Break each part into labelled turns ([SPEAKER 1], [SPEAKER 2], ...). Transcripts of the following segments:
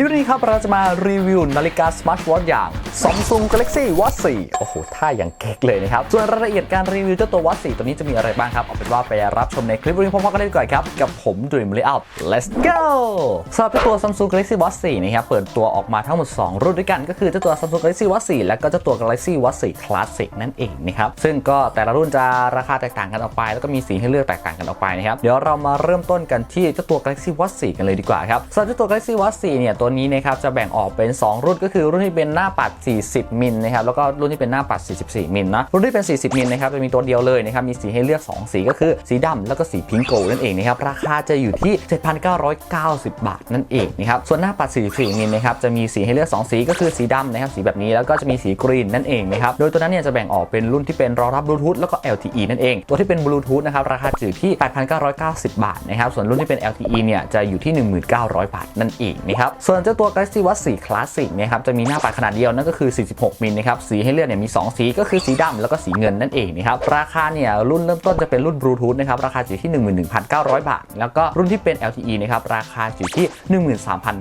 [SPEAKER 1] ลิปนี้ครับเราจะมารีวิวนาฬิกาสมาร์ทวอทอย่าง Samsung Galaxy Watch 4 โอ้โหท่าอย่างเก๊กเลยนะครับ ส่วนรายละเอียดการรีวิวเจ้าตัว Watch 4 ตัวนี้จะมีอะไรบ้างครับ เอาเป็นว่าไปรับชมในคลิปนี้พร้อมๆกันเลยดีกว่าครับ กับผม Dream Layout let's go สำหรับเจ้าตัว Samsung Galaxy Watch 4 นะครับ เปิดตัวออกมาทั้งหมด 2 รุ่นด้วยกัน ก็คือเจ้าตัว Samsung Galaxy Watch 4 และก็เจ้าตัว Galaxy Watch 4 Classic นั่นเองนะครับ ซึ่งก็แต่ละรุ่นจะราคาแตกต่างกันออกไป แล้วก็มีสีให้เลือกแตกต่างกันออกไปนะครับ เดี๋ยวเรามาเริ่มต้นกันที่เจ้าตัว Galaxy Watch 4 กันเลยดีกว่าครับสำหรับเจ้าตัว Galaxy Watch 4 เนี่ยตัวนี้นะครับจะแบ่งออกเป็น 2 รุ่นก็คือรุ่นที่เป็นหน้าปัด 40 มิลนะครับแล้วก็รุ่นที่เป็นหน้าปัด 44 มิลนะรุ่นที่เป็น 40 มิลนะครับจะมีตัวเดียวเลยนะครับมีสีให้เลือก 2 สีก็คือสีดำแล้วก็สีพิงโกนั่นเองนะครับราคาจะอยู่ที่ 7,990 บาทนั่นเองนะครับส่วนหน้าปัด 44 มิลนะครับจะมีสีให้เลือก 2 สีก็คือสีดำนะครับสีแบบนี้แล้วก็จะมีสีกรีนนั่นเองนะครับโดยตัวนั้นเนี่ยจะแบ่งออกเป็นรุ่นที่เป็นรองรับบลูทูธแล้วก็ LTE นั่นเองตัวที่เป็นบลูทูธนะครับราคาจะอยู่ที่ 8,990 บาทนะครับส่วนรุ่นที่เป็น LTE เนี่ยจะอยู่ที่ 1,900 บาทนั่นเองนะครับส่วนเจ้าตัว Galaxy Watch 4 Classic นะครับจะมีหน้าปัดขนาดเดียวนั่นก็คือ 46 มิลนะครับสีให้เลือกเนี่ยมี 2 สีก็คือสีดำแล้วก็สีเงินนั่นเองนะครับราคาเนี่ยรุ่นเริ่มต้นจะเป็นรุ่นบลูทูธนะครับราคาอยู่ที่ 11,900 บาท แล้วก็รุ่นที่เป็น LTE นะครับราคาอยู่ที่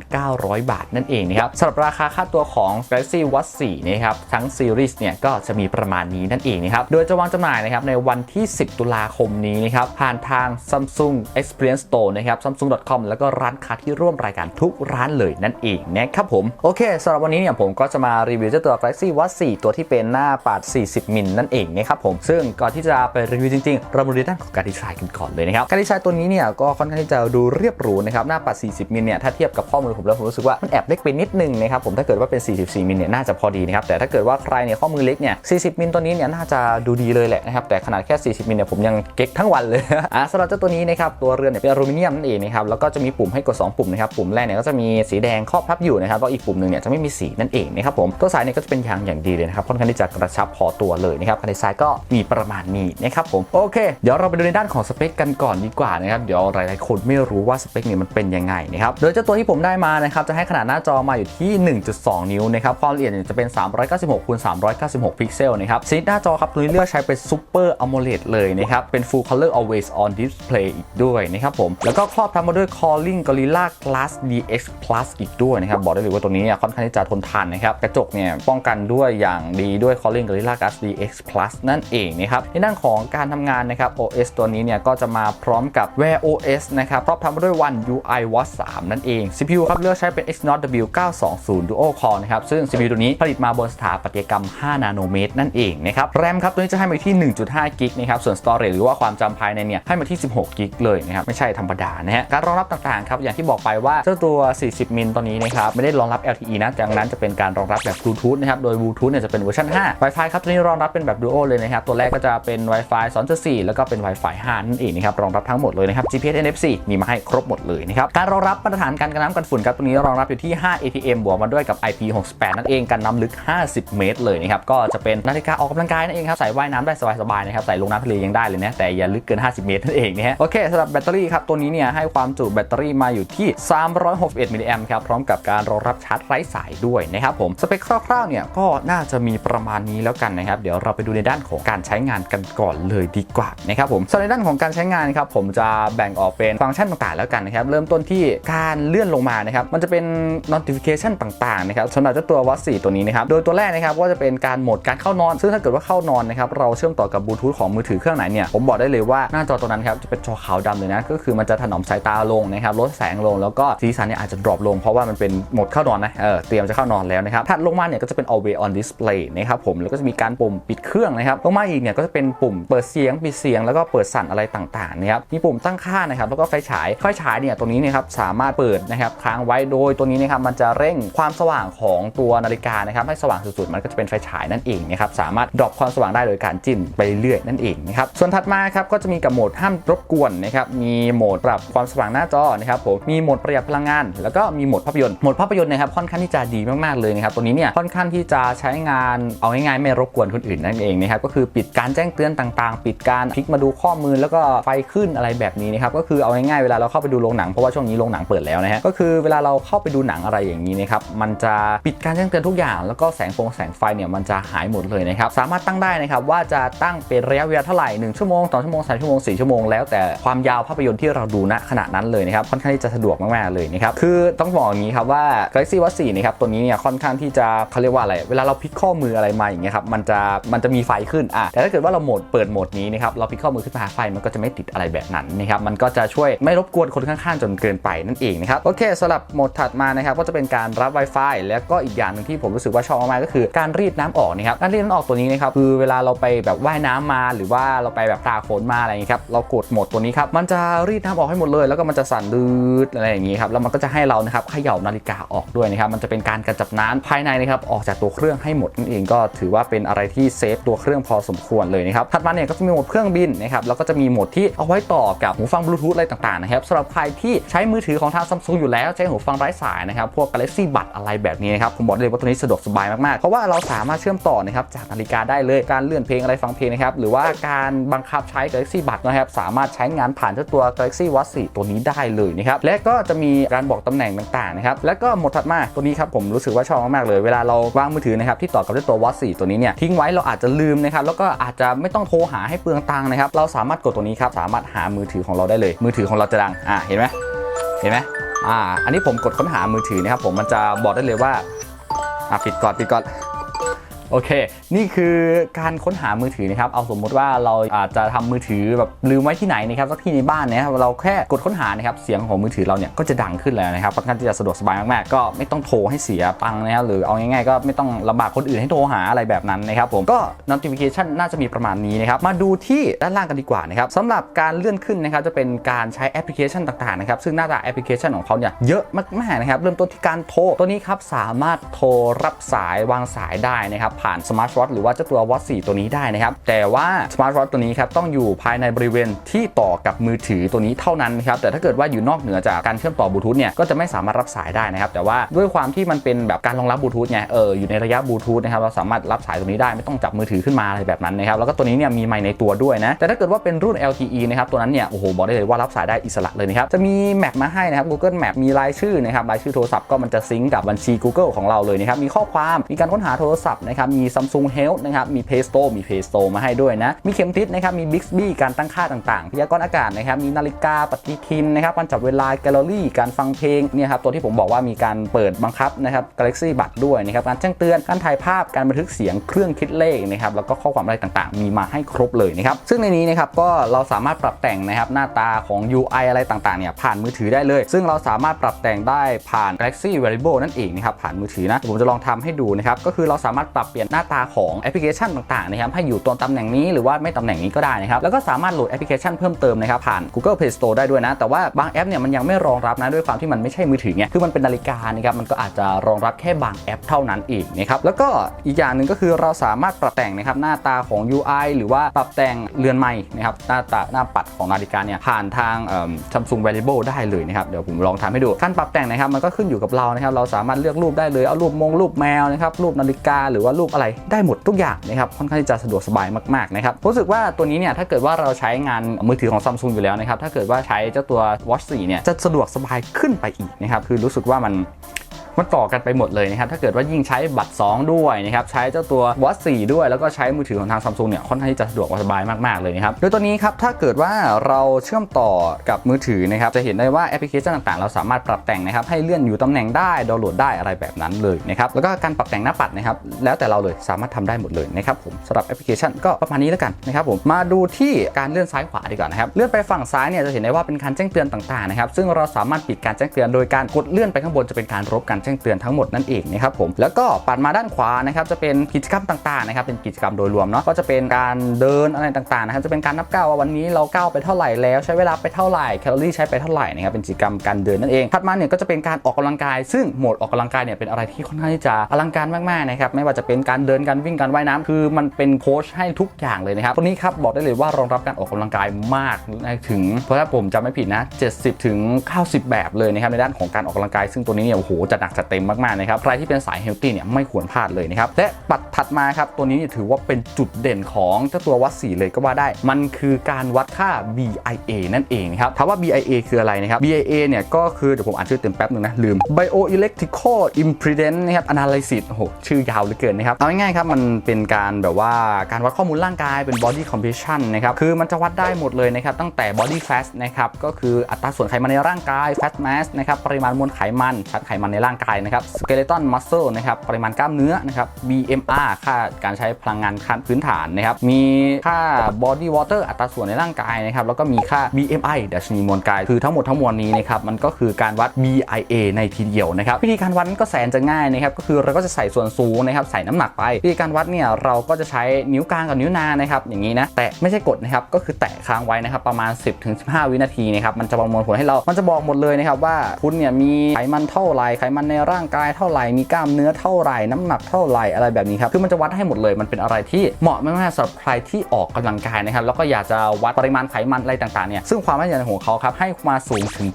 [SPEAKER 1] 13,900 บาทนั่นเองนะครับสำหรับราคาค่าตัวของ Galaxy Watch 4นะครับทั้งซีรีส์เนี่ยก็จะมีประมาณนี้นั่นเองนะครับโดยจะวางจำหน่ายนะครับในวันที่ 10 ตุลาคมนี้นะครับผ่านทาง Samsung Experience Store นะครับ samsung.com แล้วก็ร้านค้าที่ร่วมรายการทุกร้านเลยนั่นเองนะครับผม โอเคสำหรับวันนี้เนี่ยผมก็จะมารีวิวเจ้าตัว Galaxy Watch 4 ตัวที่เป็นหน้าปัด 40 มิลนั่นเองนะครับผม ซึ่งก่อนที่จะไปรีวิวจริงๆ เรามาดูด้านของการดีไซน์กันก่อนเลยนะครับ การดีไซน์ตัวนี้เนี่ยก็ค่อนข้างที่จะดูเรียบหรูนะครับ หน้าปัด 40 มิลเนี่ยถ้าเทียบกับข้อมือผมแล้วผมรู้สึกว่ามันแอบเล็กไปนิดนึงนะครับผมถ้าเกิดว่าเป็น 44 มิลเนี่ยน่าจะพอดีนะครับแต่ถ้าเกิดว่าใครเนี่ยข้อมือเล็กเนี่ย 40 มิลตัวนี้เนี่ยน่าจะดูดีเลยแหละนะครับแต่ขนาดแค่ 40 มิลเนี่ยผมยังเก๊กทั้งวันเลยอะสำหรับเจ้าตัวนี้นะครับตัวเรือนเนี่ยเป็นอลูมิเนียมนั่นเองนะครับแล้วก็จะมีปุ่มให้กด 2 ปุ่มนะครับปุ่มแรกเนี่ยก็จะมีสีแดงครอบทับอยู่นะครับแล้วอีกปุ่มหนึ่งเนี่ยจะไม่มีสีนั่นเองนะครับผมตัวสายเนี่ยก็จะเป็นยางอย่างดีเลยนะครับค่อนข้างที่จะกระชับพอตัวเลยนะครับการดีไซน์ก็มีประมาณนี้นะครับผมโอเค เดี๋ยวเราไปดูในด้านของสเปคกันก่อนดีกว่านะครับเดี๋ยวหลายๆคนไม่รู้ว่าสเปคเนี่ยมันเป็นยังไงนะครับโดยเจ้าตัวที่ผมได้มานะครับจะให้ขนาดหน้าจอมาอยู่ที่ 1.2 นิ้วนะครับความละเอียดเนี่ยจะเป็น 396คูณ396 พิกเซลนะครับชนิดหน้าจอครับตัวนี้เลือกใช้เป็น Super AMOLED เลยนะครับเป็น Full Color Always On Display อีกด้วยนะครับผมแล้วก็ครอบทำมาด้วย Calling Gorilla Glass DX Plus อีกด้วยนะครับ บอกได้เลยว่าตัวนี้ค่อนข้างที่จะทนทานนะครับ กระจกเนี่ยป้องกันด้วยอย่างดีด้วย Calling Gorilla Glass DX Plus นั่นเองนะครับ ในด้านของการทำงานนะครับ OS ตัวนี้เนี่ยก็จะมาพร้อมกับ Wear OS นะครับครอบทำด้วย One UI Watch 3 นั่นเอง CPU ครับเลือกใช้เป็น Exynos W920 Dual Core นะครับ ซึ่ง CPU ตัวนี้ผลิตมาบนสถาปัตยกรรม 5 นาโนเมตรนั่นเองนะครับ RAM ครับตัวนี้จะให้มาที่ 1.5 กิกนะครับ ส่วน Storage หรือว่าความจำภายในเนี่ยให้มาที่ 16 กิกเลยนะครับ ไม่ใช่ธรรมดานะฮะ การรองรับต่างๆครับ อย่างที่บอกไปว่าเจ้าตัว 40 มิลตัวนี้นะครับไม่ได้รองรับ LTE นะจากนั้นจะเป็นการรองรับแบบ Bluetooth นะครับโดย Bluetooth เนี่ยจะเป็นเวอร์ชัน5 Wi-Fi ครับตัวนี้รองรับเป็นแบบ Duo เลยนะครับตัวแรกก็จะเป็น Wi-Fi 2.4 แล้วก็เป็น Wi-Fi 5นั่นเองนะครับรองรับทั้งหมดเลยนะครับ GPS NFC มีมาให้ครบหมดเลยนะครับการรองรับมาตรฐานการกันน้ำกันฝุ่นครับตัวนี้รองรับอยู่ที่ 5 ATM บวกมาด้วยกับ IP68 นั่นเองกันน้ำลึก 50 เมตรเลยนะครับก็จะเป็นนาฬิกาออกกำลังกายนั่นเองครับใส่ว่ายน้ำได้สบายๆนะครับใส่ลงน้ำทะเลยังได้เลยนะแต่อย่าลึกเกิน 50 เมตรนั่นเองนะฮะโอเคสำหรับแบตเตอรี่ครับตัวนี้เนี่ยให้ความจุแบตเตอรี่มาอยู่ที่ 361มิลลิแอมป์ครับพร้อมกับการรองรับชาร์จไร้สายด้วยนะครับผมสเปคคร่าวๆเนี่ยก็น่าจะมีประมาณนี้แล้วกันนะครับ เดี๋ยวเราไปดูในด้านของการใช้งานกันก่อนเลยดีกว่านะครับผมส่วนในด้านของการใช้งานครับผมจะแบ่งออกเป็นฟังก์ชันต่างๆ แล้วกันนะครับเริ่มต้นที่การเลื่อนลงมานะครับมันจะเป็น notification ต่างๆนะครับสำหรับเจ้าตัว Watch 4ตัวนี้นะครับโดยตัวแรกนะครับก็จะเป็นการโหมดการเข้านอน ซึ่งถ้าเกิดว่าเข้านอนนะครับเราเชื่อมต่อกับบลูทูธของมือถือเครื่องไหนเนี่ยผมบอกได้เลยว่าหน้าจอตัวนั้นครับจะเป็นจอขาวดำเลยนะก็คือมันจะถนอมสายตาลงนะครับลดแสงลงแล้วก็สีสันเนี่ยอาจจะดรอปลงเพราะว่ามันเป็นโหมดเข้านอนนะเออเตรียมจะเข้านอนแล้วนะครับถัดลงมาเนี่ยก็จะเป็น always on display นะครับผมแล้วก็จะมีการปุ่มปิดเครื่องนะครับลงมาอีกเนี่ยก็จะเป็นปุ่มเปิดเสียงปิดเสียงแล้วก็เปิดสั่นอะไรต่างๆนะครับมีปุ่มตั้งค่านะครับแล้วก็ไฟฉายไฟฉายเนี่ยตัวนี้นะครับสามารถเปิดนะครับค้างไว้โดยตัวนี้นะครับมันจะเร่งความสว่างของตัวนาฬิกานะครับให้สว่างสุดๆมันก็จะเป็นไฟฉายนั่นเองนะครับสามารถดรอปความสว่างได้โดยการจิ้มไปเรื่อยๆนั่นเองนะครับส่วนถัดมาครับก็จะมีกับโหมดห้ามรบกวนนะครับมีโหมดปรับความสว่างหน้าจอนะครับผมมีโหมดประหยัดพลังงาน แล้วก็มีโหมดภาพยนตร์โหมดภาพยนตร์นะครับค่อนข้างที่จะดีมากๆเลยนะครับตัวนี้เนี่ยค่อนข้างที่จะใช้งานเอาง่ายๆไม่รบกวนคนอื่นนั่นเองนะครับก็คือปิดการแจ้งเตือนต่างๆ ปิดการพลิกมาดูข้อมูลแล้วก็ไฟขึ้นอะไรแบบนี้นะครับก็คือเอาง่ายๆเวลาเราเข้าไปดูโรงหนังเพราะว่าช่วงนี้โรงหนังเปิดแล้วนะฮะก็คือเวลาเราเข้าไปดูหนังอะไรอย่างนี้นะครับมันจะปิดการแจ้งเตือนทุกอย่าง แล้วก็แสงฟงแสงไฟเนี่ยมันจะหายหมดเลยนะครับสามารถตั้งได้นะครับว่าจะตั้งเป็นระยะเวลาเท่าไหร่1ชั่วโมง2ชั่วโมง3ชั่วโมง4ชั่วโมงแล้วแต่ความยาวภาพยนตร์ที่เราดูณขณะนั้นเลยนะครับค่อนข้างที่จะสะดวกมากๆเลยนะครับคือต้องบอกบอกอย่างนี้ครับว่า Galaxy Watch 4นะครับตัวนี้เนี่ยค่อนข้างที่จะเขาเรียกว่าอะไร เวลาเราพลิกข้อมืออะไรมาอย่างเงี้ยครับมันจะมันจะมีไฟขึ้นอะแต่ถ้าเกิดว่าเราโหมดเปิดโหมดนี้นะครับเราพลิกข้อมือขึ้นมาไฟมันก็จะไม่ติดอะไรแบบนั้นนะครับมันก็จะช่วยไม่รบกวนคนข้างๆ จนเกินไปนั่นเองนะครับโอเคสำหรับโหมดถัดมานะครับก็จะเป็นการรับ Wi-Fi แล้วก็อีกอย่างหนึ่งที่ผมรู้สึกว่าชอบมากก็คือการรีดน้ำออกนะครับการรีดน้ำออกตัวนี้นะครับคือเวลาเราไปแบบว่ายน้ำมาหรือว่าเราไปแบบตากฝนมาอะไรอย่างนี้ครับเรากดโหมดตัวนี้ครับมันจะรีดน้ำออกให้หมดเลย แล้วก็มันจะสั่นดืดอะไรอย่างนี้ครับแล้วมันก็จะให้เรานะครับเขย่านาฬิกาออกด้วยนะครับมันจะเป็นการกระจับน้ำภายในนะครับออกจากตัวเครื่องให้หมดนั่นเองก็ถือว่าเป็นอะไรที่เซฟตัวเครื่องพอสมควรเลยนะครับถัดมาเนี่ยก็จะมีโหมดเครื่องบินนะครับแล้วก็จะมีโหมดที่เอาไว้ต่อกับหูฟังบลูทูธอะไรต่างๆนะครับสำหรับใครที่ใช้มือถือของทางซัมซุงอยู่แล้วใช้หูฟังไร้สายนะครับพวก Galaxy Buds อะไรแบบนี้นะครับผมบอกเลยว่าตัวนี้สะดวกสบายมากๆเพราะว่าเราสามารถเชื่อมต่อนะครับจากนาฬิกาได้เลยการเลื่อนเพลงอะไรฟังเพลงนะครับหรือว่าการบังคับใช้ Galaxy Buds นะครับสามารถใช้งานผ่านเจ้าตัว Galaxy Watch 4ตัวนี้ได้เลยนะครับและก็จะมีการบอกตำแหน่งต่างๆนะครับและก็โหมดถัดมาตัวนี้ครับผมรู้สึกว่าชอบมากๆเลย เวลาเราวางมือถือนะครับที่ต่อกับตัววอตสี่ตัวนี้เนี่ยทิ้งไว้เราอาจจะลืมนะครับแล้วก็อาจจะไม่ต้องโทรหาให้เปลืองตังค์นะครับเราสามารถกดตัวนี้ครับสามารถหามือถือของเราได้เลย มือถือของเราจะดังอ่าเห็นไหมเห็นไหมอ่าอันนี้ผมกดค้นหามือถือนะครับผมมันจะบอกได้เลยว่าอะปิดก่อนปิดก่อน โอเค นี่คือการค้นหามือถือนะครับ เอาสมมติว่าเราอาจจะทำมือถือแบบลืมไว้ที่ไหนนะครับสักที่ในบ้านเนะครับเราแค่กดค้นหานะครับเสียงของมือถือเราเนี่ยก็จะดังขึ้นแล้วนะครับค่อนข้างที่จะสะดวกสบายมากๆ ก็ไม่ต้องโทรให้เสียตังค์นะครับหรือเอาง่ายๆก็ไม่ต้องลำบากคนอื่นให้โทรหาอะไรแบบนั้นนะครับผมก็ notification น่าจะมีประมาณนี้นะครับมาดูที่ด้านล่างกันดีกว่านะครับสำหรับการเลื่อนขึ้นนะครับจะเป็นการใช้แอปพลิเคชันต่างๆนะครับซึ่งหน้าตาแอปพลิเคชันของเขาเนี่ยเยอะมากๆนะครับเริ่มต้นที่การโทรตัวนี้ครับสามารถโทรรับสายวางสายได้นะครับผ่านสมาร์ทวอทหรือว่าเจ้าตัว Watch 4ตัวนี้ได้นะครับ แต่ว่าสมาร์ทวอทตัวนี้ครับต้องอยู่ภายในบริเวณที่ต่อกับมือถือตัวนี้เท่านั้นนะครับแต่ถ้าเกิดว่าอยู่นอกเหนือจากการเชื่อมต่อบลูทูธเนี่ยก็จะไม่สามารถรับสายได้นะครับแต่ว่าด้วยความที่มันเป็นแบบการรองรับบลูทูธไงเอออยู่ในระยะบลูทูธนะครับเราสามารถรับสายตัวนี้ได้ไม่ต้องจับมือถือขึ้นมาอะไรแบบนั้นนะครับแล้วก็ตัวนี้เนี่ยมีไมค์ในตัวด้วยนะแต่ถ้าเกิดว่าเป็นรุ่น LTE นะครับตัวนั้นเนี่ยโอ้โหบอกได้เลยว่ารับสายได้อิสระเลยนะครับจะมีแมปมาให้นะครับ Google Map มีรายชื่อนะครับรายชื่อโทรศัพท์ก็มันจะซิงก์กับบัญชี Google ของเราเลยนะครับมีข้อความมีการค้นหาโทรศัพท์นะครับมี Samsung Health นะครับ มี Play Store มี Play Store มาให้ด้วยนะ มีเข็มทิศนะครับ มี Bixby การตั้งค่าต่างๆ พยากรณ์อากาศนะครับ มีนาฬิกาปฏิทินนะครับ การจับเวลาแกลเลอรี่ การฟังเพลงเนี่ยครับ ตัวที่ผมบอกว่ามีการเปิดบังคับนะครับ Galaxy บัตด้วยนะครับ การแจ้งเตือน การถ่ายภาพ การบันทึกเสียง เครื่องคิดเลขนะครับ แล้วก็ข้อความอะไรต่างๆ มีมาให้ครบเลยนะครับ ซึ่งในนี้นะครับก็เราสามารถปรับแต่งนะครับหน้าตาของ UI อะไรต่างๆเนี่ยผ่านมือถือได้เลย ซึ่งเราสามารถปรับแต่งได้ผ่าน Galaxy Wearable นั่นเองนะครับผ่านมือถือนะผมจะลองทำให้ดูนะครับก็คือเราสามารถปรับเปลี่ยนหน้าตาของแอปพลิเคชันต่างๆนะครับให้อยู่ตรงตำแหน่งนี้หรือว่าไม่ตำแหน่งนี้ก็ได้นะครับแล้วก็สามารถโหลดแอปพลิเคชันเพิ่มเติมนะครับผ่าน Google Play Store ได้ด้วยนะ แต่ว่าบางแอปเนี่ยมันยังไม่รองรับนะด้วยความที่มันไม่ใช่มือถือไงคือมันเป็นนาฬิกานะครับมันก็อาจจะรองรับแค่บางแอปเท่านั้นเองนะครับแล้วก็อีกอย่างหนึ่งก็คือเราสามารถปรับแต่งนะครับหน้าตาของ UI หรือว่าปรับแต่งเรือนไม้นะครับหน้าตาหน้าปัดของนาฬิกาเนี่ยผ่านทางซัมซุง Wearable ได้เลยนะครับเดี๋ยวผมลองทำให้ดูขั้นปรับแต่งนะครับมันก็ขึ้นอยู่กับเรานะครับเราสามารถเลือกรูปได้เลยเอารูปมงรูปแมวนะครับรูปนาฬิกาหรือว่ารูปอะไรได้หมดทุกอย่างนะครับค่อนข้างที่จะสะดวกสบายมากๆนะครับรู้สึกว่าตัวนี้เนี่ยถ้าเกิดว่าเราใช้งานมือถือของซัมซุงอยู่แล้วนะครับถ้าเกิดว่าใช้เจ้าตัว Watch 4เนี่ยจะสะดวกสบายขึ้นไปอีกนะครับคือรู้สึกว่ามัน มันต่อกันไปหมดเลยนะครับ ถ้าเกิดว่ายิ่งใช้บัตร 2 ด้วยนะครับ ใช้เจ้าตัว Watch 4ด้วย แล้วก็ใช้มือถือของทางซัมซุงเนี่ย ค่อนข้างที่จะสะดวกสบายมาก ๆ เลยนะครับ โดยตัวนี้ครับ ถ้าเกิดว่าเราเชื่อมต่อกับมือถือนะครับ จะเห็นได้ว่าแอปพลิเคชันต่าง ๆ เราสามารถปรับแต่งนะครับ ให้เลื่อนอยู่ตำแหน่งได้ ดาวน์โหลดได้อะไรแบบนั้นเลยนะครับ แล้วก็การปรับแต่งหน้าปัดนะครับ แล้วแต่เราเลยสามารถทำได้หมดเลยนะครับผมสำหรับแอปพลิเคชันก็ประมาณนี้แล้วกันนะครับผม มาดูที่การเลื่อนซ้ายขวาดีกว่านะครับ เลื่อนไปฝั่งซ้ายเนี่ยจะเห็นได้ว่าเป็นการแจ้งเตือนต่างๆนะครับซึ่งเราสามารถปิดการแจ้งเตือนโดยการกดเลื่อนไปข้างบนจะเป็นการลบการแจ้งเตือนทั้งหมดนั่นเองนะครับผมแล้วก็ปัดมาด้านขวานะครับจะเป็นกิจกรรมต่างๆนะครับเป็นกิจกรรมโดยรวมเนาะก็จะเป็นการเดินอะไรต่างๆนะครับจะเป็นการนับก้าวว่าวันนี้เราก้าวไปเท่าไหร่แล้วใช้เวลาไปเท่าไหร่แคลอรี่ใช้ไปเท่าไหร่นะครับเป็นกิจกรรมการเดินนั่นเองถัดมาเนี่ยก็จะเป็นการออกกำลังกาย ซึ่งโหมดออกกำลังกายเนี่ยเป็นอะไรที่ค่อนข้างที่จะอลังการมากๆนะครับไม่ว่าจะเป็นการเดินการวิ่งการว่ายน้ำคือมันเป็นโค้ชให้ทุกอย่างเลยนะครับตัวนี้ครับบอกได้เลยว่ารองรับการออกกำลังกายมากถึงเพราะถ้าผมจำไม่ผิดนะ 70ถึง90 แบบเลยนะครับในด้านของการออกกำลังกาย ซึ่งตัวนี้เนี่ยโอ้โหจัดหนักจัดจัดเต็มมากๆนะครับใครที่เป็นสายเฮลตี้เนี่ยไม่ควรพลาดเลยนะครับและปัดถัดมาครับตัวนี้เนี่ยถือว่าเป็นจุดเด่นของเจ้าตัววัดสีเลยก็ว่าได้ มันคือการวัดค่า BIA นั่นเองนะครับถามว่า BIA คืออะไรนะครับ BIA เนี่ยก็คือเดี๋ยวผมอ่านชื่อเต็มแป๊บหนึงนะลืม Bioelectrical Impedance นะครับ Analysis โอ้โหชื่อยาวเหลือเกินนะครับ เอาง่ายๆครับ มันเป็นการแบบว่าการวัดข้อมูลร่างกายเป็น body composition นะครับ คือมันจะวัดได้หมดเลยนะครับ ตั้งแต่ body fat นะครับ ก็คืออัตราส่วนไขมันในร่างกาย fat mass นะครับ ปริมาณมวลไขมันชั้นไขมันในร่างกายนะครับ skeleton muscle นะครับ ปริมาณกล้ามเนื้อนะครับ BMR ค่าการใช้พลังงานขั้นพื้นฐานนะครับ มีค่า body water อัตราส่วนในร่างกายนะครับ แล้วก็มีค่า BMI ดัชนีมวลกาย คือทั้งหมดทั้งมวลนี้นะครับ มันก็คือการวัด BIA ในทีเดียวนะครับ วิธีการวัดก็แสนจะง่ายนะครับ ก็คือเราก็จะใส่ส่วนสูงนะครับ ใส่น้ำหนักไป วิธีการวัดเนี่ยเราก็จะใช้นิ้วกลางกับนิ้วนางนะครับ อย่างนี้นะ แตะไม่ใช่กดนะครับ ก็คือแตะค้างไว้นะครับ ประมาณ 10-15 วินาทีนะครับ มันจะประมวลผลให้เรา มันจะบอกหมดเลยนะครับว่าคุณเนี่ยมีไขมันเท่าไรไขมันในร่างกายเท่าไหร่มีกล้ามเนื้อเท่าไหร่น้ำหนักเท่าไหร่อะไรแบบนี้ครับคือมันจะวัดให้หมดเลยมันเป็นอะไรที่เหมาะมากๆสำหรับใครที่ออกกำลังกายนะครับแล้วก็อยากจะวัดปริมาณไขมันอะไรต่างๆเนี่ยซึ่งความแม่นยำของเขาครับให้มาสูงถึง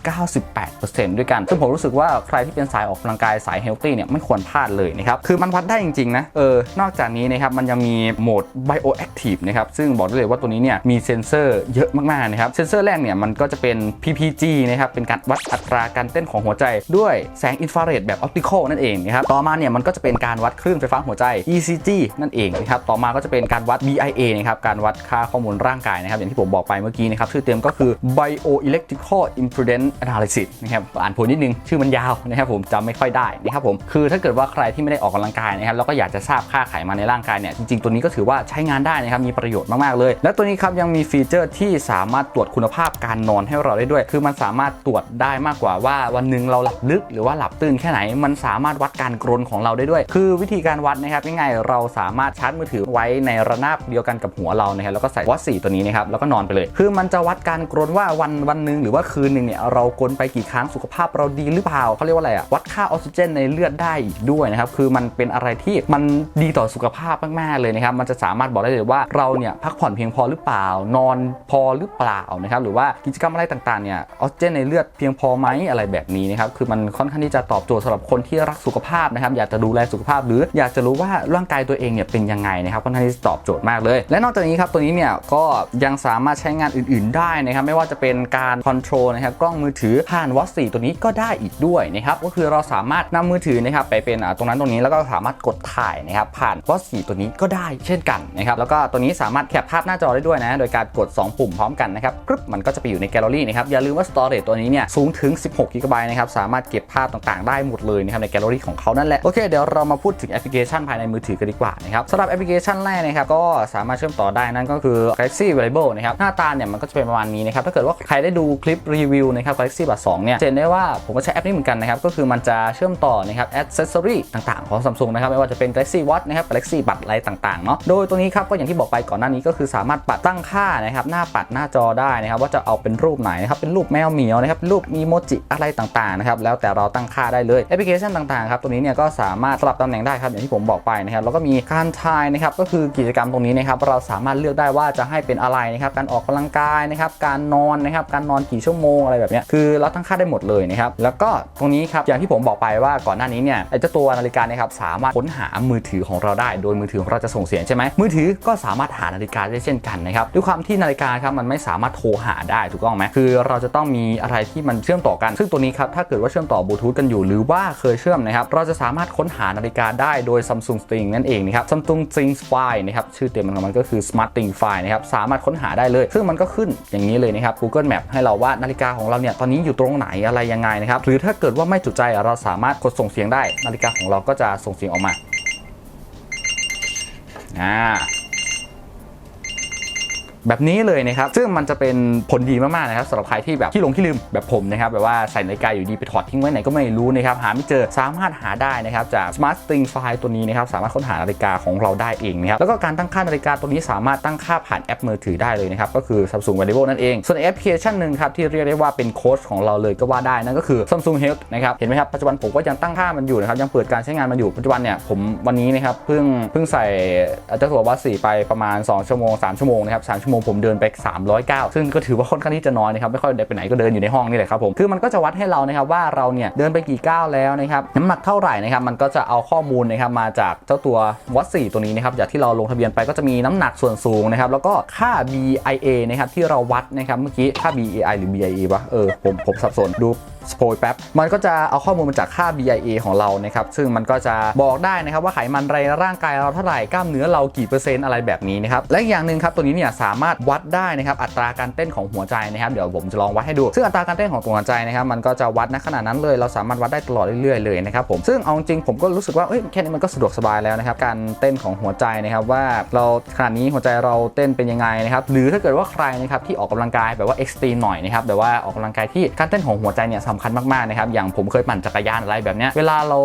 [SPEAKER 1] 98%ด้วยกัน ซึ่งผมรู้สึกว่าใครที่เป็นสายออกกำลังกายสายเฮลตี้เนี่ยไม่ควรพลาดเลยนะครับคือมันวัดได้จริงๆนะเออนอกจากนี้นะครับมันยังมีโหมด bioactive นะครับซึ่งบอกได้เลยว่าตัวนี้เนี่ยมีเซ็นเซอร์เยอะมากๆนะครับเซ็นเซอร์แรกเนี่ยมันก็จะเป็น PPG นะครับเป็นการวัดอัตราการเต้นของหัวใจด้วยแสงอินฟราเรดแบบออปติคอลนั่นเองนะครับต่อมาเนี่ยมันก็จะเป็นการวัดคลื่นไฟฟ้าหัวใจ ECG นั่นเองนะครับต่อมาก็จะเป็นการวัด BIA นะครับการวัดค่าข้อมูลร่างกายนะครับอย่างที่ผมบอกไปเมื่อกี้นะครับชื่อเต็มก็คือ Bioelectrical Impedance Analysis นะครับอ่านผลนิดนึงชื่อมันยาวนะครับผมจำไม่ค่อยได้นะครับผมคือถ้าเกิดว่าใครที่ไม่ได้ออกกำลังกายนะครับแล้วก็อยากจะทราบค่าไขมันในร่างกายเนี่ยจริงๆตัวนี้ก็ถือว่าใช้งานได้นะครับมีประโยชน์มากๆเลย และตัวนี้ครับยังมีฟีเจอร์ที่สามารถตรวจคุณภาพการนอนให้เราได้ด้วย คือมันสามารถตรวจได้มากกว่าว่าวันหนึ่งเราหลับลึกหรือว่าหลับตื่นแค่ไหน มันสามารถวัดการกรนของเราได้ด้วย คือวิธีการวัดนะครับง่ายๆเราสามารถชาร์จมือถือไว้ในระนาบเดียวกันกับหัวเรานะครับแล้วก็ใส่วัดสีตัวนี้นะครับแล้วก็นอนไปเลย คือมันจะวัดการกรนว่าวันวันหนึ่งหรือว่าคืนหนึ่งเนี่ยเรากรนไปกี่ครั้งสุขภาพเราดีหรือเปล่าเขาเรียกว่าอะไรอะวัดค่าออกซิเจนในเลือดได้อีกด้วยนะครับคือมันเป็นอะไรที่มันดีต่อสุขภาพมากๆเลยนะครับมันจะสามารถบอกได้เลยว่าเราเนี่ยพักผ่อนเพียงพอหรือเปล่า นอนพอหรือเปล่านะครับหรือว่ากิจกรรมอะไรต่างๆเนี่ยออกซิเจนในเลือดเพียงพอไหมอะไรแบบนี้นะครับคือมันค่อนข้างที่จะตอบโจทย์สำหรับคนที่รักสุขภาพนะครับอยากจะดูแลสุขภาพ หรืออยากจะรู้ว่าร่างกายตัวเองเนี่ยเป็นยังไงนะครับค่อนข้างที่จะตอบโจทย์มากเลย และนอกจากนี้ครับตัวนี้เนี่ยก็ยังสามารถใช้งานอื่น ๆ ได้นะครับไม่ว่าจะเป็นการคอนโทรลนะครับกล้องมือถือผ่านวอตสีตัวนี้ก็ได้อีกด้วยนะครับก็คือเราสามารถนำมือถือนะครับไปเป็นอ่าตรงนั้นตรงนี้แล้วก็สามารถกดถ่ายนะครับผ่านวอตสีตัวนี้ก็ได้เช่นกันนะครับแล้วก็ตัวนี้สามารถแคปภาพหน้าจอได้ด้วยนะโดยการกด 2 ปุ่มพร้อมกันนะครับปึ๊บมันก็จะไปอยู่ในแกลเลอรี่นะครับอย่าลืมว่าสตอเรจตัวนี้เนี่ยสูงถึง 16กิกะไบต์นะครับสามารถเก็บภาพต่างๆ ได้หมดเลยนะครับในแกลเลอรี่ของเขานั่นแหละโอเคเดี๋ยวเรามาพูดถึงแอปพลิเคชันภายในมือถือกันดีกว่านะครับสำหรับแอปพลิเคชันแรกนะครับก็สามารถเชื่อมต่อได้นั่นก็คือ Galaxy Wearable นะครับหน้าตาเนี่ยมันก็จะเป็นประมาณนี้นะครับถ้าเกิดว่าใครได้ดูคลิปรีวิวนะครับ Galaxy Buds 2เนี่ยจะเห็นได้ว่าผมก็ใช้แอปนี้เหมือนกันนะครับก็คือมันจะเชื่อมต่อนะครับ accessory ต่างๆของ Samsung นะครับไม่ว่าจะเป็น Galaxy Watch นะครับ Galaxy Buds อะไรต่างๆเนาะโดยตัวนี้ครับก็อย่างที่บอกไปก่อนหน้านี้ก็คือสามารถปัดตั้งค่านะครับหน้าปัดหน้าจอได้นะครับว่าจะเอาเป็นรูปไหนนะครับเป็นรูปแมวเหมียวนะครับรูปมีโมจิอะไรต่างๆนะครับแล้วแต่เราตั้งค่าได้เลยแอปพลิเคชันต่างๆครับตัวนี้เนี่ยก็สามารถสลับตำแหน่งได้ครับอย่างที่ผมบอกไปนะครับแล้วก็มีการทายนะครับก็คือกิจกรรมตรงนี้นะครับเราสามารถเลือกได้ว่าจะให้เป็นอะไรนะครับการออกกำลังกายนะครับการนอนนะครับการนอนกี่ชั่วโมงอะไรแบบนี้คือเราตั้งค่าได้หมดเลยนะครับแล้วก็ตรงนี้ครับอย่างที่ผมบอกไปว่าก่อนหน้านี้เนี่ยไอ้เจ้าตัวนาฬิกานะครับสามารถค้นหามือถือของเราได้ โดยมือถือของเราจะส่งเสียงใช่ไหมมือถือก็สามารถหานาฬิกาได้เช่นกันนะครับด้วยความที่นาฬิกาครับมันไม่สามารถโทรหาได้ถูกต้องไหมคือเราจะต้องมีอะไรที่มันเชื่อมต่อกัน ซึ่งตัวนี้ครับถ้าเกิดว่าเชื่อมต่อบลูทูธกันอยู่หรือว่า่าเคยเชื่อมนะครับ เราจะสามารถค้นหานาฬิกาได้โดย Samsung String นั่นเองนะครับ Samsung String File นะครับ ชื่อเต็มของมันก็คือ Smart String File นะครับ สามารถค้นหาได้เลย ซึ่งมันก็ขึ้นอย่างนี้เลยนะครับ Google Map ให้เราว่านาฬิกาของเราเนี่ยตอนนี้อยู่ตรงไหนอะไรยังไงนะครับ หรือถ้าเกิดว่าไม่จุใจเราสามารถกดส่งเสียงได้ นาฬิกาของเราก็จะส่งเสียงออกมาอ่า แบบนี้เลยนะครับ ซึ่งมันจะเป็นผลดีมากๆนะครับสำหรับใครที่แบบที่หลงที่ลืมแบบผมนะครับแบบว่าใส่นาฬิกาอยู่ดีไปถอดทิ้งไว้ไหนก็ไม่รู้นะครับหาไม่เจอสามารถหาได้นะครับจาก Smart String File ตัวนี้นะครับสามารถค้นหานาฬิกาของเราได้เองนะครับแล้วก็การตั้งค่านาฬิกาตัวนี้สามารถตั้งค่าผ่านแอปมือถือได้เลยนะครับก็คือ Samsung Wearable นั่นเองส่วนแอปพลิเคชันหนึ่งครับที่เรียกได้ว่าเป็นโค้ชของเราเลยก็ว่าได้นั่นก็คือ Samsung Health นะครับเห็นไหมครับปัจจุบันผมก็ยังตั้งค่ามันอยู่นะครับยังเปิดการใช้งานมันอยู่ปัจจุบันเนี่ยผมวันนี้นะครับเพิ่งเพิ่งใส่เจ้าตัววัดสีไปประมาณ 2 ชั่วโมง 3 ชั่วโมงนะครับ3ชั่วโมงมงผมเดินไป 309 ซึ่งก็ถือว่าค่อนข้างที่จะน้อยนะครับไม่ค่อยได้ไปไหนก็เดินอยู่ในห้องนี่แหละครับผมคือมันก็จะวัดให้เรานะครับว่าเราเนี่ยเดินไปกี่ก้าวแล้วนะครับน้ำหนักเท่าไหร่นะครับมันก็จะเอาข้อมูลนะครับมาจากเจ้าตัววัด4ตัวนี้นะครับอย่างที่เราลงทะเบียนไปก็จะมีน้ำหนักส่วนสูงนะครับแล้วก็ค่า BIA นะครับที่เราวัดนะครับเมื่อกี้ค่า BAI หรือ BIA วะเออผมผมสับสนดูสโปยแป๊บ มันก็จะเอาข้อมูลมาจากค่า BIA ของเรานะครับ ซึ่งมันก็จะบอกได้นะครับว่าไขมันในร่างกายเราเท่าไหร่ กล้ามเนื้อเรากี่เปอร์เซ็นต์อะไรแบบนี้นะครับ และอย่างหนึ่งครับ ตัวนี้เนี่ยสามารถวัดได้นะครับอัตราการเต้นของหัวใจนะครับเดี๋ยวผมจะลองวัดให้ดู ซึ่งอัตราการเต้นของหัวใจนะครับมันก็จะวัดณขณะนั้นเลยเราสามารถวัดได้ตลอดเรื่อยๆเลยนะครับผมซึ่งเอาจริงผมก็รู้สึกว่าเอ้ยแค่นี้มันก็สะดวกสบายแล้วนะครับการเต้นของหัวใจนะครับว่าเราขณะนี้หัวใจเราเต้นเป็นยังไงนะครับหรือถ้าเกิดว่าใครนะครับที่ออกกำลังกายแบบว่าเอ็กซ์ตรีมหน่อยนะครับแบบว่าออกกำลังกายที่การเต้นของหัวใจเนี่ยสำคัญมากๆนะครับอย่างผมเคยปั่นจักรยานอะไรแบบเนี้ยเวลาเรา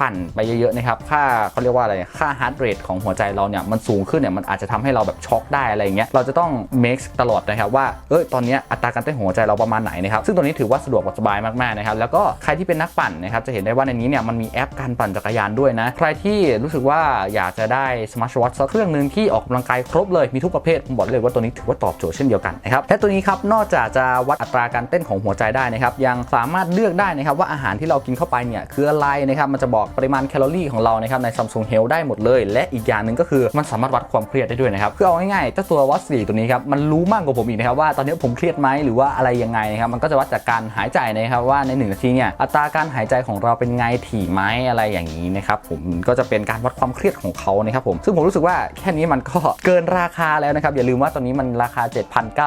[SPEAKER 1] ปั่นไปเยอะๆนะครับค่าเขาเรียกว่าอะไรค่าฮาร์ดเรทของหัวใจเราเนี่ยมันสูงขึ้นเนี่ยมันอาจจะทำให้เราแบบช็อกได้อะไรเงี้ยเราจะต้อง make ตลอดนะครับว่าเอ้ยตอนนี้อัตราการเต้นของหัวใจเราประมาณไหนนะครับซึ่งตัวนี้ถือว่าสะดวกสบายมากๆนะครับแล้วก็ใครที่เป็นนักปั่นนะครับจะเห็นได้ว่าในนี้เนี่ยมันมีแอปการปั่นจักรยานด้วยนะใครที่รู้สึกว่าอยากจะได้สมาร์ทวอทสักเครื่องหนึ่งที่ออกกำลังกายครบเลยมีทุกประเภทผมบอกเลยว่าตัวนี้ถือว่าตอบโจทย์เช่นเดียวกันนะครับและตัวนี้ครับนอกจากจะวัดอัตราการเต้นของหัวใจได้นะครับยังสามารถเลือกได้นะครับว่าอาหารที่เรากินเข้าไปเนี่ยคืออะไรนะครับมันจะบอกปริมาณแคลอรี่ของเรานะครับใน Samsung Health ได้หมดเลย และอีกอย่างหนึ่งก็คือมันสามารถวัดความเครียดได้ด้วยนะครับคือเอาง่ายๆเจ้าตัววัดสีตัวนี้ครับมันรู้มากกว่าผมอีกนะครับว่าตอนนี้ผมเครียดไหมหรือว่าอะไรยังไงนะครับมันก็จะวัดจากการหายใจนะครับว่าใน1นาทีเนี่ยอัตราการหายใจของเราเป็นไงถี่ไหมอะไรอย่างนี้นะครับผมก็จะเป็นการวัดความเครียดของเขานะครับผมซึ่งผมรู้สึกว่าแค่นี้มันก็เกินราคาแล้วนะครับอย่าลืมว่าตอนนี้มันราคา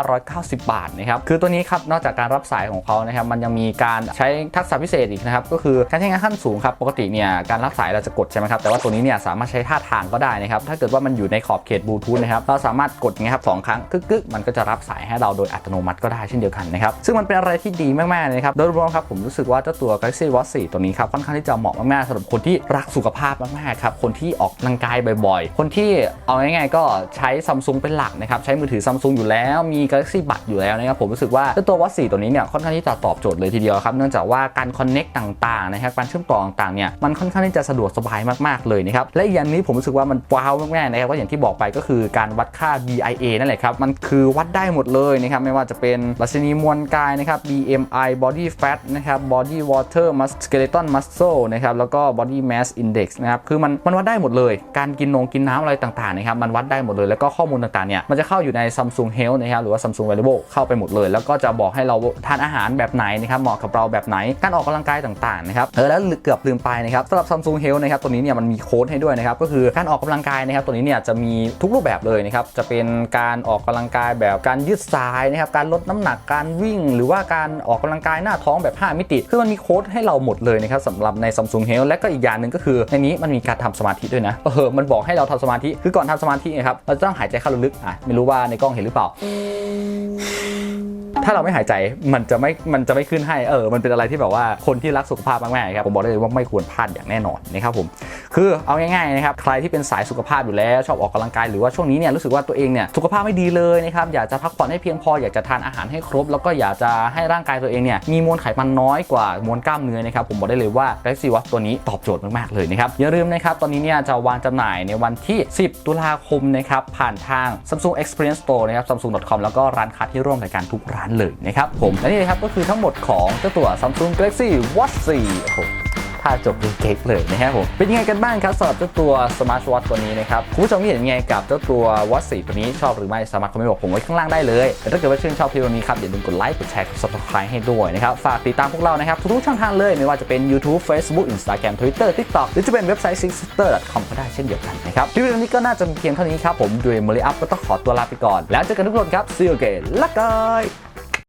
[SPEAKER 1] 7,990 บาทนะครับคือตัวนี้ครับนอกจากการรับสายของเขานะครับมันยังมีการใช้ทักษะพิเศษอีกนะครับก็คือการใช้งานขั้นสูงครับปกติเนี่ยการรับสายเราจะกดใช่ไหมครับแต่ว่าตัวนี้เนี่ยสามารถใช้ท่าทางก็ได้นะครับถ้าเกิดว่ามันอยู่ในขอบเขตบลูทูธนะครับเราสามารถกดไงครับสองครั้งกึกกึกมันก็จะรับสายให้เราโดยอัตโนมัติก็ได้เช่นเดียวกันนะครับซึ่งมันเป็นอะไรที่ดีมากๆเลยครับโดยรวมครับผมรู้สึกว่าเจ้าตัว Galaxy Watch 4ตัวนี้ครับค่อนข้างที่จะเหมาะมากๆสำหรับคนที่รักสุขภาพมากๆครับคนที่ออกกำลังกายบ่อยๆ คนที่เอาง่ายๆก็ใช้ซัมซุงเป็นหลักนะครับใช้มือถือซัมซุงอยู่แล้วมี Galaxy บัตอยู่แล้วนะครับผมรู้สึกว่าเจ้าตัว Watch 4ตัวนี้เนี่ยค่อนข้างที่จะตอบโจทย์เลยทีเดียวครับเนื่องจากว่าการคอนเน็กต่างๆนะครับการเชื่อมต่อต่างๆเนี่ยมันค่อนข้างที่จะสะดวกสบายมากๆเลยนะครับและอีกอย่างนี้ผมรู้สึกว่ามันว้าวมากๆนะครับก็อย่างที่บอกไปก็คือการวัดค่า BIA นั่นแหละครับมันคือวัดได้หมดเลยนะครับไม่ว่าจะเป็นรัชนีมวลกายนะครับ BMI Body Fat นะครับ Body Water Mus Skeleton Muscle นะครับแล้วก็ Body Mass Index นะครับคือมันมันวัดได้หมดเลย การกินนงกินน้ำอะไรต่างๆนะครับมันวัดได้หมดเลยแล้วก็ข้อมูลต่างๆเนี่ยมันจะเข้าอยู่ใน Samsung Health นะครับหรือว่า Samsung Wearable เข้าไปหมดเลย แล้วก็จะบอกให้เราทานอาหารแบบไหนนะครับเหมาะกับเราแบบไหนการออกกำลังกายต่างๆนะครับเออแล้วเกือบลืมไปนะครับสำหรับ Samsung Health นะครับตัวนี้เนี่ยมันมีโค้ดให้ด้วยนะครับก็คือการออกกำลังกายนะครับตัวนี้เนี่ยจะมีทุกรูปแบบเลยนะครับจะเป็นการออกกำลังกายแบบการยืดสายนะครับการลดน้ำหนักการวิ่ง หรือว่าการออกกำลังกายหน้าท้องแบบ 5 มิติ คือมันมีโค้ดให้เราหมดเลยนะครับสำหรับใน Samsung Health และก็อีกอย่างหนึ่งก็คือในนี้มันมีการทำสมาธิด้วยนะเออมันบอกให้เราทำสมาธิคือก่อนทำสมาธินะครับเราจะต้องหายใจเข้าลึกๆอะไม่รู้ว่าในกล้องเห็นหรือเปล่า ถ้าเราไม่หายใจมันจะไม่มันจะไม่ขึ้นให้เออมันเป็นอะไรที่แบบว่าคนที่รักสุขภาพมากๆครับผมบอกได้เลยว่าไม่ควรพลาดอย่างแน่นอนนะครับผมคือเอาง่ายๆนะครับใครที่เป็นสายสุขภาพอยู่แล้วชอบออกกำลังกายหรือว่าช่วงนี้เนี่ยรู้สึกว่าตัวเองเนี่ยสุขภาพไม่ดีเลยนะครับอยากจะพักผ่อนให้เพียงพออยากจะทานอาหารให้ครบ แล้วก็อยากจะให้ร่างกายตัวเองเนี่ยมีมวลไขมันน้อยกว่ามวลกล้ามเนื้อนะครับผมบอกได้เลยว่า Galaxy Watch ตัวนี้ตอบโจทย์มากๆเลยนะครับอย่าลืมนะครับตอนนี้เนี่ยจะวางจำหน่ายในวันที่ 10 ตุลาคมนะครับผ่านทาง Samsung Experience Store นะครับ samsung.com แล้วก็ร้านค้าที่ร่วมรายการทุกร้านเลยนะครับผมและนี่นะครับก็คือทั้งหมดของเจ้าตัว Samsung Galaxy Watch 4โอ้โหถ้าจบดูเก๊กเลยนะครับผมเป็นยังไงกันบ้างครับสำหรับเจ้าตัว Smart Watch ตัวนี้นะครับคุณผู้ชมเห็นยังไงกับเจ้าตัว Watch 4 ตัวนี้ชอบหรือไม่สามารถคอมเมนต์บอกผมไว้ข้างล่างได้เลยแต่ถ้าเกิดว่าชื่นชอบคลิปนี้ครับอย่าลืมกดไลค์กดแชร์กด subscribe ให้ด้วยนะครับฝากติดตามพวกเรานะครับทุกๆช่องทางเลยไม่ว่าจะเป็น YouTube Facebook Instagram Twitter TikTok หรือจะเป็นเว็บไซต์ sixsister.com ก็ได้เช่นเดียวกันนะครับคลิปวิดีโอนี้ก็น่าจะมีเพียงเท่านี้ครับผมด้วยม l ลิอัพก็ต้องขอตัวลาไปก่อน แล้วเจอกันทุกคนครับ see you again ละกาย